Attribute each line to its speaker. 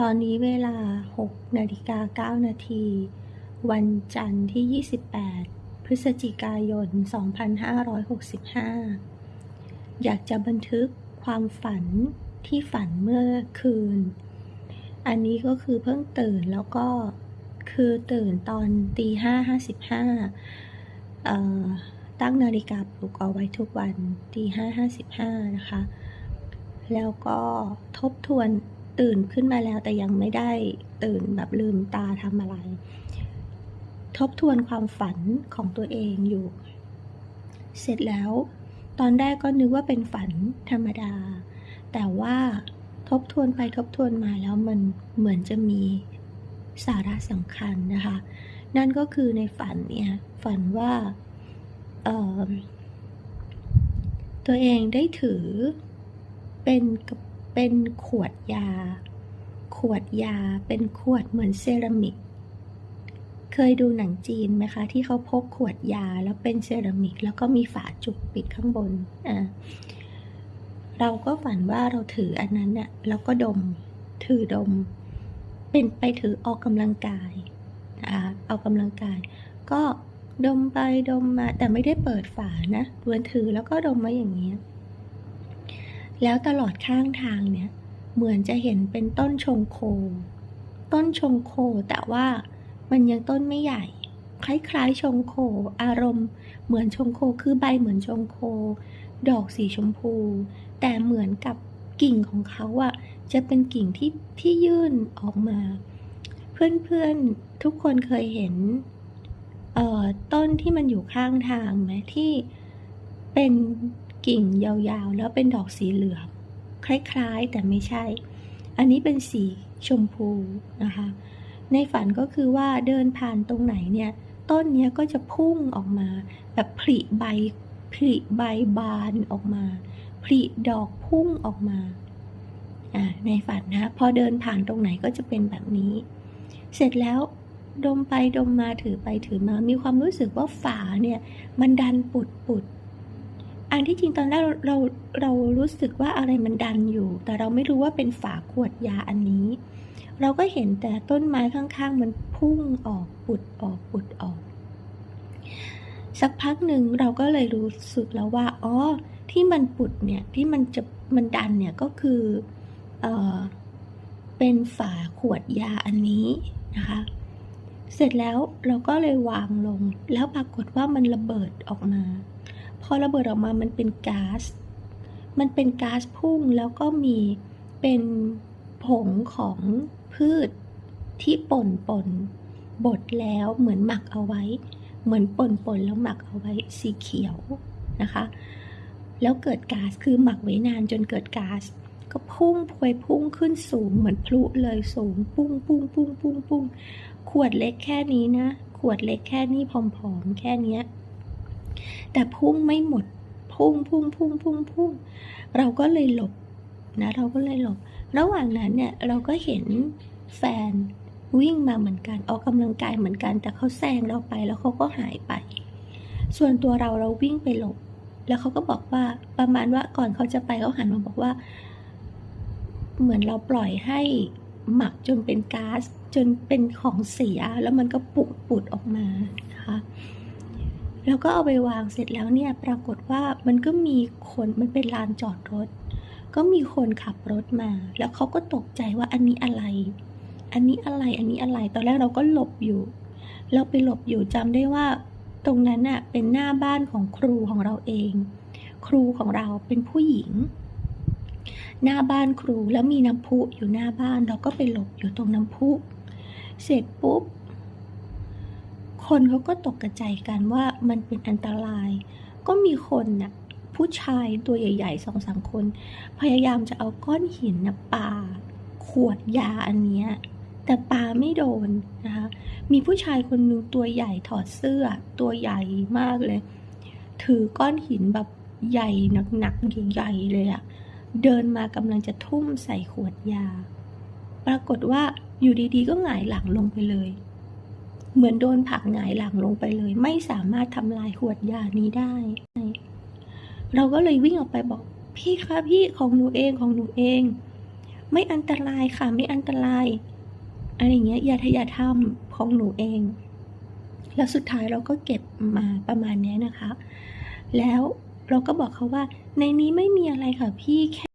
Speaker 1: ตอนนี้เวลา 6 นาฬิกา 9 นาที วันจันทร์ที่ 28 พฤศจิกายน 2565 อยากจะบันทึกความฝันที่ฝันเมื่อคืน อันนี้ก็คือเพิ่งตื่นแล้วก็คือตื่นตอนตีห้าห้าสิบห้าตั้งนาฬิกาปลุกเอาไว้ทุกวันตีห้าห้าสิบห้านะคะ แล้วก็ทบทวน ตื่นขึ้นมาแล้วแต่ยังไม่ได้ตื่นแบบลืมตาทำอะไร ทบทวนความฝันของตัวเองอยู่ เสร็จแล้ว ตอนแรกก็นึกว่าเป็นฝันธรรมดา แต่ว่าทบทวนไปทบทวนมาแล้วมันเหมือนจะมีสาระสำคัญนะคะ นั่นก็คือในฝันเนี่ย ฝันว่าตัวเองได้ถือเป็น เป็นขวดยา ขวดยาเป็นขวดเหมือนเซรามิก เคยดูหนังจีนไหมคะ ที่เขาพกขวดยาแล้วเป็นเซรามิก แล้วก็มีฝาจุกปิดข้างบนอ่าเราก็ฝันว่าเราถืออันนั้นเนี่ยแล้วก็ดม ถือดม เป็นไปถือออกกำลังกายอ่าเอากำลังกาย ก็ดมไปดมมา แต่ไม่ได้เปิดฝานะดวนถือแล้วก็ดมไว้อย่างนี้ แล้วตลอดข้างทางเนี่ย เหมือนจะเห็นเป็นต้นชงโค ต้นชงโคแต่ว่ามันยังต้นไม่ใหญ่ คล้ายๆชงโค อารมณ์ เหมือนชงโคคือใบเหมือนชงโค ดอกสีชมพู แต่เหมือนกับกิ่งของเขาอะจะเป็นกิ่งที่ที่ยื่นออกมา เพื่อนๆทุกคนเคยเห็นต้นที่มันอยู่ข้างทางไหมที่เป็น กิ่งยาวๆ แล้วเป็นดอกสีเหลือง คล้ายๆ แต่ไม่ใช่ อันนี้เป็นสีชมพูนะคะ ในฝันก็คือว่าเดินผ่านตรงไหนเนี่ย ต้นนี้ก็จะพุ่งออกมา แบบผลิใบผลิใบบานออกมาผลิดอกพุ่งออกมาอ่าในฝันนะพอเดินผ่านตรงไหนก็จะเป็นแบบนี้ เสร็จแล้วดมไปดมมาถือไปถือมา มีความรู้สึกว่าฝาเนี่ย มันดันปุดปุด อันที่จริงตอนแรกเราเรารู้สึกว่าอะไรมันดันอยู่ แต่เราไม่รู้ว่าเป็นฝาขวดยาอันนี้ เราก็เห็นแต่ต้นไม้ข้างๆ มันพุ่งออกปุดออกปุดออก สักพักหนึ่งเราก็เลยรู้สึกแล้วว่าอ๋อที่มันปุดเนี่ยที่มันจะมันดันเนี่ยก็คือเออเป็นฝาขวดยาอันนี้นะคะเสร็จแล้วเราก็เลยวางลง แล้วปรากฏว่ามันระเบิดออกมา พอระเบิดออกมามันเป็นก๊าซมันเป็นก๊าซพุ่งแล้วก็มีเป็นผงของพืชที่ป่นป่นบดแล้วเหมือนหมักเอาไว้ เหมือนป่นป่นแล้วหมักเอาไว้สีเขียวนะคะ แล้วเกิดก๊าซคือหมักไว้นานจนเกิดก๊าซก็พุ่งพวยพุ่งขึ้นสูงเหมือนพลุเลยสูงปุ้งปุ้งปุ้งปุ้งปุ้งขวดเล็กแค่นี้นะ ขวดเล็กแค่นี้ผอมๆแค่เนี้ย แต่พุ่งไม่หมด พุ่งพุ่งพุ่งพุ่งพุ่งเราก็เลยหลบนะ เราก็เลยหลบ ระหว่างนั้นเนี่ยเราก็เห็นแฟนวิ่งมาเหมือนกัน ออกกำลังกายเหมือนกัน แต่เขาแซงเราไปแล้วเขาก็หายไป ส่วนตัวเราเราวิ่งไปหลบ แล้วเขาก็บอกว่าประมาณว่าก่อนเขาจะไปเขาหันมาบอกว่า เหมือนเราปล่อยให้หมักจนเป็นก๊าซจนเป็นของเสียแล้วมันก็ปุดปุดออกมานะคะ แล้วก็เอาไปวางเสร็จแล้วเนี่ยปรากฏว่ามันก็มีคนมันเป็นลานจอดรถ ก็มีคนขับรถมา แล้วเขาก็ตกใจว่าอันนี้อะไร อันนี้อะไรอันนี้อะไร ตอนแรกเราก็หลบอยู่ เราไปหลบอยู่จำได้ว่า ตรงนั้นน่ะเป็นหน้าบ้านของครูของเราเอง ครูของเราเป็นผู้หญิง หน้าบ้านครูแล้วมีน้ำพุอยู่หน้าบ้านเราก็ไปหลบอยู่ตรงน้ำพุเสร็จปุ๊บ คนเขาก็ตกกระใจกันว่ามันเป็นอันตราย ก็มีคนน่ะผู้ชายตัวใหญ่ๆสองสามคน พยายามจะเอาก้อนหินนะปาขวดยาอันเนี้ยแต่ปาไม่โดนนะคะมีผู้ชายคนหนึ่งตัวใหญ่ถอดเสื้อตัวใหญ่มากเลย ถือก้อนหินแบบใหญ่หนักๆใหญ่ๆเลยอะเดินมากำลังจะทุ่มใส่ขวดยา ปรากฏว่าอยู่ดีๆ ก็หงายหลังลงไปเลย เหมือนโดนผักหงายหลังลงไปเลย ไม่สามารถทำลายขวดยานี้ได้ เราก็เลยวิ่งออกไปบอก พี่คะพี่ของหนูเองของหนูเอง ไม่อันตรายค่ะไม่อันตรายอะไรอย่างเงี้ยอย่าทะยาทำของหนูเอง แล้วสุดท้ายเราก็เก็บมาประมาณเนี้ยนะคะ แล้วเราก็บอกเขาว่า ในนี้ไม่มีอะไรค่ะพี่แค่